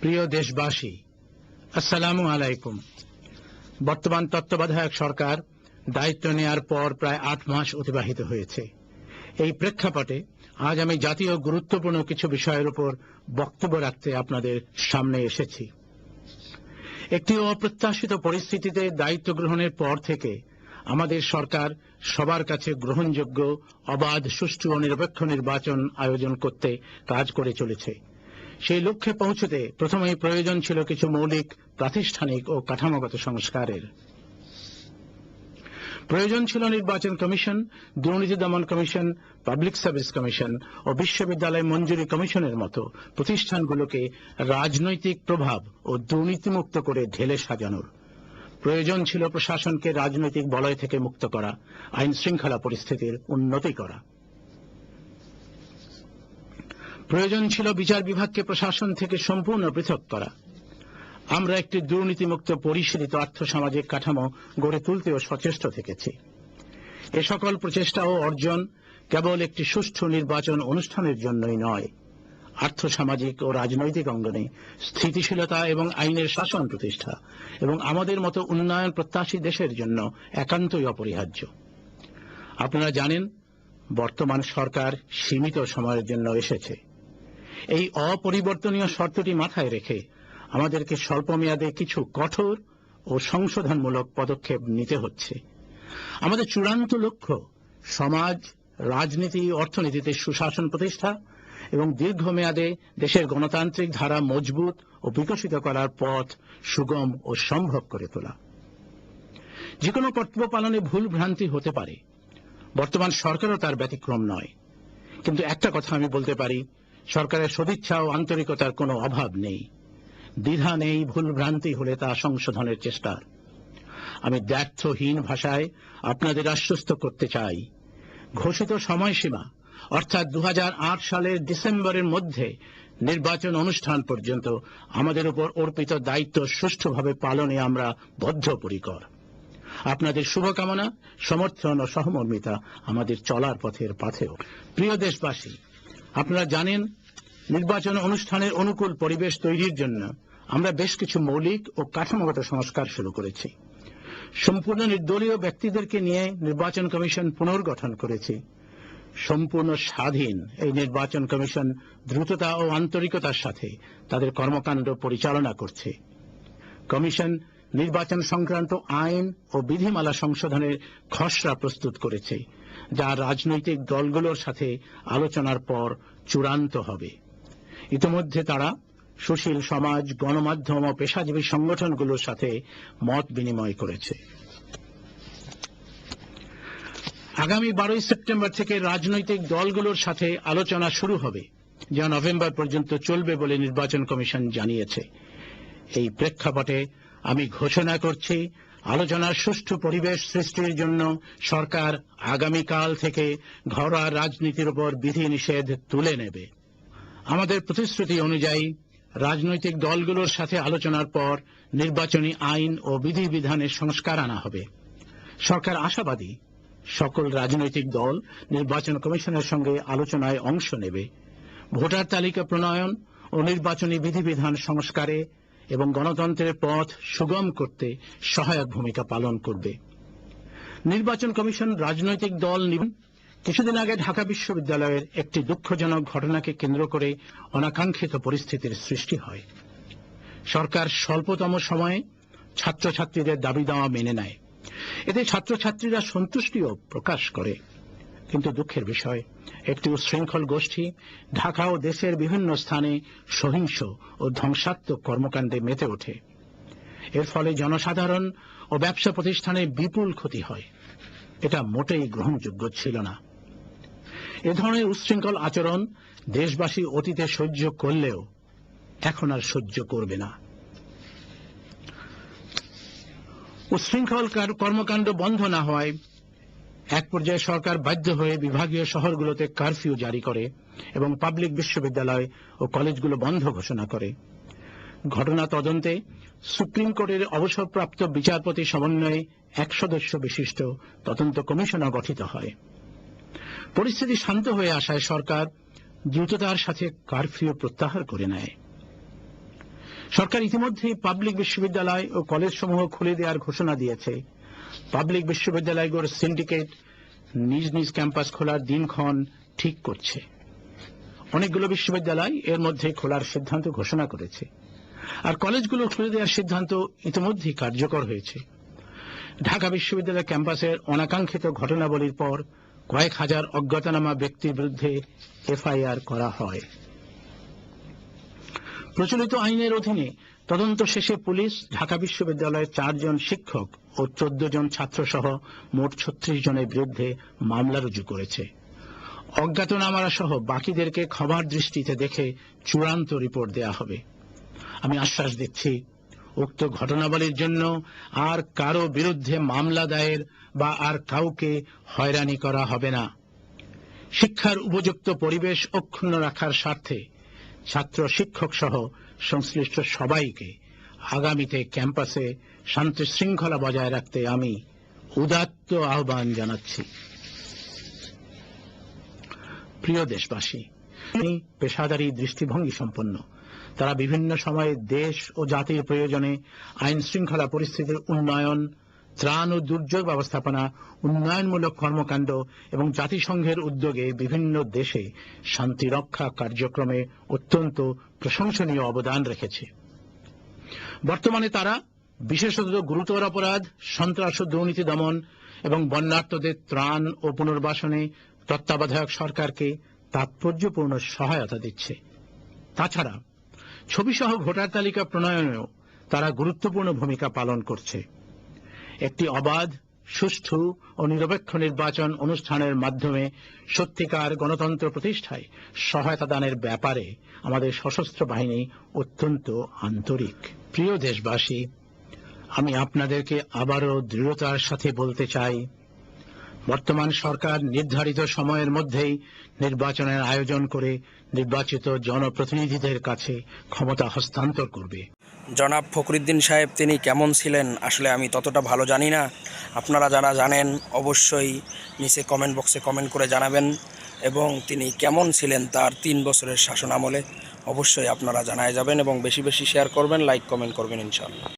প্রিয় দেশবাসী, আসসালামু আলাইকুম। বর্তমান তত্ত্বাবধায়ক সরকার দায়িত্ব নেয়ার পর প্রায় আট মাস অতিবাহিত হয়েছে। এই প্রেক্ষাপটে আজ আমি জাতীয় গুরুত্বপূর্ণ কিছু বিষয়ের উপর বক্তব্য রাখতে আপনাদের সামনে এসেছি। একটি অপ্রত্যাশিত পরিস্থিতিতে দায়িত্ব গ্রহণের পর থেকে আমাদের সরকার সবার কাছে গ্রহণযোগ্য, অবাধ, সুষ্ঠু ও নিরপেক্ষ নির্বাচন আয়োজন করতে কাজ করে চলেছে। সেই লক্ষ্যে পৌঁছতে প্রথমেই প্রয়োজন ছিল কিছু মৌলিক, প্রাতিষ্ঠানিক ও কাঠামোগত সংস্কারের। প্রয়োজন ছিল নির্বাচন কমিশন, দুর্নীতি দমন কমিশন, পাবলিক সার্ভিস কমিশন ও বিশ্ববিদ্যালয় মঞ্জুরি কমিশনের মতো প্রতিষ্ঠানগুলোকে রাজনৈতিক প্রভাব ও দুর্নীতিমুক্ত করে ঢেলে সাজানোর। প্রয়োজন ছিল প্রশাসনকে রাজনৈতিক বলয় থেকে মুক্ত করা আইন শৃঙ্খলা পরিস্থিতির উন্নতি করা। প্রয়োজন ছিল বিচার বিভাগকে প্রশাসন থেকে সম্পূর্ণ পৃথক করা। আমরা একটি দুর্নীতিমুক্ত, পরিশীলিত আর্থসামাজিক কাঠামো গড়ে তুলতেও সচেষ্ট থেকেছি। এ সকল প্রচেষ্টা ও অর্জন কেবল একটি সুষ্ঠু নির্বাচন অনুষ্ঠানের জন্যই নয়। আর্থসামাজিক ও রাজনৈতিক অঙ্গনে স্থিতিশীলতা এবং আইনের শাসন প্রতিষ্ঠা এবং আমাদের মতো উন্নয়ন প্রত্যাশী দেশের জন্য একান্তই অপরিহার্য। আপনারা জানেন, বর্তমান সরকার সীমিত সময়ের জন্য এসেছে। এই অপরিবর্তনীয় শর্তটি মাথায় রেখে আমাদেরকে স্বল্পমেয়াদে কিছু কঠোর ও সংশোধনমূলক পদক্ষেপ নিতে হচ্ছে। আমাদের চূড়ান্ত লক্ষ্য সমাজ, রাজনীতি, অর্থনীতিতে সুশাসন প্রতিষ্ঠা এবং দীর্ঘমেয়াদে দেশের গণতান্ত্রিক ধারা মজবুত ও বিকশিত করার পথ সুগম ও সম্ভব করে তোলা। যে কোনো কর্তব্য পালনে ভুল ভ্রান্তি হতে পারে। বর্তমান সরকারও তার ব্যতিক্রম নয়। কিন্তু একটা কথা আমি বলতে পারি সরকারের সদিচ্ছা ও আন্তরিকতার কোনো অভাব নেই। দ্বিধা নেই, ভুল ভ্রান্তি হলে তা সংশোধনের চেষ্টার আমি দ্ব্যর্থহীন ভাষায় আপনাদের আশ্বস্ত করতে চাই। ঘোষিত সময়সীমা, অর্থাৎ দু সালের ডিসেম্বরের মধ্যে নির্বাচন অনুষ্ঠান পর্যন্ত আমাদের উপর অর্পিত দায়িত্ব সুষ্ঠুভাবে পালনে আমরা বদ্ধপরিকর। আপনাদের শুভকামনা, সমর্থন ও সহমর্মিতা আমাদের চলার পথের পাথেও। প্রিয় দেশবাসী, আপনারা জানেন নির্বাচন অনুষ্ঠানের অনুকূল পরিবেশ তৈরির জন্য আমরা বেশ কিছু মৌলিক ও কাঠামোগত সংস্কার শুরু করেছি। সম্পূর্ণ নির্দলীয় ব্যক্তিদেরকে নিয়ে নির্বাচন কমিশন পুনর্গঠন করেছি। সম্পূর্ণ স্বাধীন এই নির্বাচন কমিশন দ্রুততা ও আন্তরিকতার সাথে তাদের কর্মকাণ্ড পরিচালনা করছে। কমিশন নির্বাচন সংক্রান্ত আইন ও বিধিমালা সংশোধনের খসড়া প্রস্তুত করেছে, যা রাজনৈতিক দলগুলোর সাথে আলোচনার পর চূড়ান্ত হবে। ইতিমধ্যে তারা সুশীল সমাজ, গণমাধ্যম ও পেশাজীবী সংগঠনগুলোর সাথে মত বিনিময় করেছে। আগামী বারোই সেপ্টেম্বর থেকে রাজনৈতিক দলগুলোর সাথে আলোচনা শুরু হবে, যা নভেম্বর পর্যন্ত চলবে বলে নির্বাচন কমিশন জানিয়েছে। এই প্রেক্ষাপটে আমি ঘোষণা করছি, আলোচনার সুষ্ঠু পরিবেশ সৃষ্টির জন্য সরকার আগামীকাল থেকে ঘরোয়া রাজনীতির উপর বিধিনিষেধ তুলে নেবে। আমাদের প্রতিশ্রুতি অনুযায়ী, রাজনৈতিক দলগুলোর সাথে আলোচনার পর নির্বাচনী আইন ও বিধিবিধানের সংস্কার আনা হবে। সরকার আশাবাদী, সকল রাজনৈতিক দল নির্বাচন কমিশনের সঙ্গে আলোচনায় অংশ নেবে। ভোটার তালিকা প্রণয়ন ও নির্বাচনী বিধিবিধান সংস্কারে এবং গণতন্ত্রের পথ সুগম করতে সহায়ক ভূমিকা পালন করবে। নির্বাচন কমিশন রাজনৈতিক দল কিছুদিন আগে ঢাকা বিশ্ববিদ্যালয়ের একটি দুঃখজনক ঘটনাকে কেন্দ্র করে অনাকাঙ্ক্ষিত পরিস্থিতির সৃষ্টি হয়। সরকার স্বল্পতম সময়ে ছাত্রছাত্রীদের দাবি দেওয়া মেনে নেয়। এতে ছাত্রছাত্রীরা সন্তুষ্টিও প্রকাশ করে। কিন্তু দুঃখের বিষয়, একটি উচ্ছৃঙ্খল গোষ্ঠী ঢাকা ও দেশের বিভিন্ন স্থানে সহিংস ও ধ্বংসাত্মক কর্মকাণ্ডে মেতে ওঠে। এর ফলে জনসাধারণ ও ব্যবসা প্রতিষ্ঠানে বিপুল ক্ষতি হয়। এটা মোটেই গ্রহণযোগ্য ছিল না। এ ধরনের উচ্ছৃঙ্খল আচরণ দেশবাসী অতীতে সহ্য করলেও এখন আর সহ্য করবে না। উচ্ছৃঙ্খল কর্মকাণ্ড বন্ধ না হওয়ায় এক পর্যায়ে সরকার বাধ্য হয়ে বিভাগীয় শহরগুলোতে কারফিউ জারি করে এবং পাবলিক বিশ্ববিদ্যালয় ও কলেজগুলো বন্ধ ঘোষণা করে। ঘটনা তদন্তে সুপ্রিম কোর্টের অবসরপ্রাপ্ত বিচারপতি সমন্বয়ে এক সদস্য বিশিষ্ট তদন্ত কমিশনও গঠিত হয়। পরিস্থিতি শান্ত হয়ে আসায় সরকার দ্রুততার সাথে কারফিউ প্রত্যাহার করে নেয়। সরকার ইতিমধ্যেই পাবলিক বিশ্ববিদ্যালয় ও কলেজ সমূহ খুলে দেওয়ার ঘোষণা দিয়েছে। পাবলিক বিশ্ববিদ্যালয়গুলোর সিন্ডিকেট নিজ নিজ ক্যাম্পাস খোলার দিনক্ষণ ঠিক করছে। অনেকগুলো বিশ্ববিদ্যালয় এর মধ্যে খোলার সিদ্ধান্ত ঘোষণা করেছে। আর কলেজগুলো খুলে দেওয়ার সিদ্ধান্ত ইতিমধ্যেই কার্যকর হয়েছে। ঢাকা বিশ্ববিদ্যালয় ক্যাম্পাসের অনাকাঙ্ক্ষিত ঘটনাবলীর পর কয়েক হাজার অজ্ঞাতনামা ব্যক্তির বিরুদ্ধে এফআইআর করা হয়। প্রচলিত আইনের অধীনে তদন্ত শেষে পুলিশ, ঢাকা বিশ্ববিদ্যালয়ের চারজন শিক্ষক ও চোদ্দ জন ছাত্রসহ মোট ছত্রিশ জনের বিরুদ্ধে মামলা রুজু করেছে। অজ্ঞাতনামারা সহ বাকিদেরকে ক্ষমার দৃষ্টিতে দেখে চূড়ান্ত রিপোর্ট দেয়া হবে। আমি আশ্বাস দিচ্ছি উক্ত ঘটনাবলীর জন্য আর কারও বিরুদ্ধে মামলা দায়ের বা আর কাউকে হয়রানি করা হবে না। শিক্ষার উপযুক্ত পরিবেশ অক্ষুণ্ণ রাখার স্বার্থে ছাত্র শিক্ষক সহ সংশ্লিষ্ট সবাইকে আগামীতে ক্যাম্পাসে শান্তি শৃঙ্খলা বজায় রাখতে আমি উদাত্ত আহ্বান জানাচ্ছি। প্রিয় দেশবাসী পেশাদারী দৃষ্টিভঙ্গি সম্পন্ন। তারা বিভিন্ন সময়ে দেশ ও জাতির প্রয়োজনে আইন শৃঙ্খলা পরিস্থিতির উন্নয়ন, ত্রাণ ও দুর্যোগ ব্যবস্থাপনা, উন্নয়নমূলক কর্মকাণ্ড এবং জাতিসংঘের উদ্যোগে বিভিন্ন দেশে শান্তি রক্ষা কার্যক্রমে অত্যন্ত প্রশংসনীয় অবদান রেখেছে। বর্তমানে তারা বিশেষত গুরুতর অপরাধ, সন্ত্রাস ও দুর্নীতি দমন এবং বন্যার্তদের ত্রাণ ও পুনর্বাসনে তত্ত্বাবধায়ক সরকারকে তাৎপর্যপূর্ণ সহায়তা দিচ্ছে। তাছাড়া ছবিসহ ভোটার তালিকা প্রণয়নেও তারা গুরুত্বপূর্ণ ভূমিকা পালন করছে। একটি অবাধ, সুষ্ঠু ও নিরপেক্ষ নির্বাচন অনুষ্ঠানের মাধ্যমে সত্যিকার গণতন্ত্র প্রতিষ্ঠায় সহায়তা দানের ব্যাপারে আমাদের সশস্ত্র বাহিনী অত্যন্ত আন্তরিক। প্রিয় দেশবাসী, আমি আপনাদেরকে আবারও দৃঢ়তার সাথে বলতে চাই বর্তমান সরকার নির্ধারিত সময়ের মধ্যেই নির্বাচনের আয়োজন করে নির্বাচিত জনপ্রতিনিধিদের কাছে ক্ষমতা হস্তান্তর করবে। জনাব ফখরুদ্দিন সাহেব, তিনি কেমন ছিলেন? আসলে আমি ততটা ভালো জানি না। আপনারা যারা জানেন, অবশ্যই নিচে কমেন্ট বক্সে কমেন্ট করে জানাবেন। এবং তিনি কেমন ছিলেন তার তিন বছরের শাসন আমলে অবশ্যই আপনারা জানায় যাবেন এবং বেশি বেশি শেয়ার করবেন লাইক কমেন্ট করবেন ইনশাল্লাহ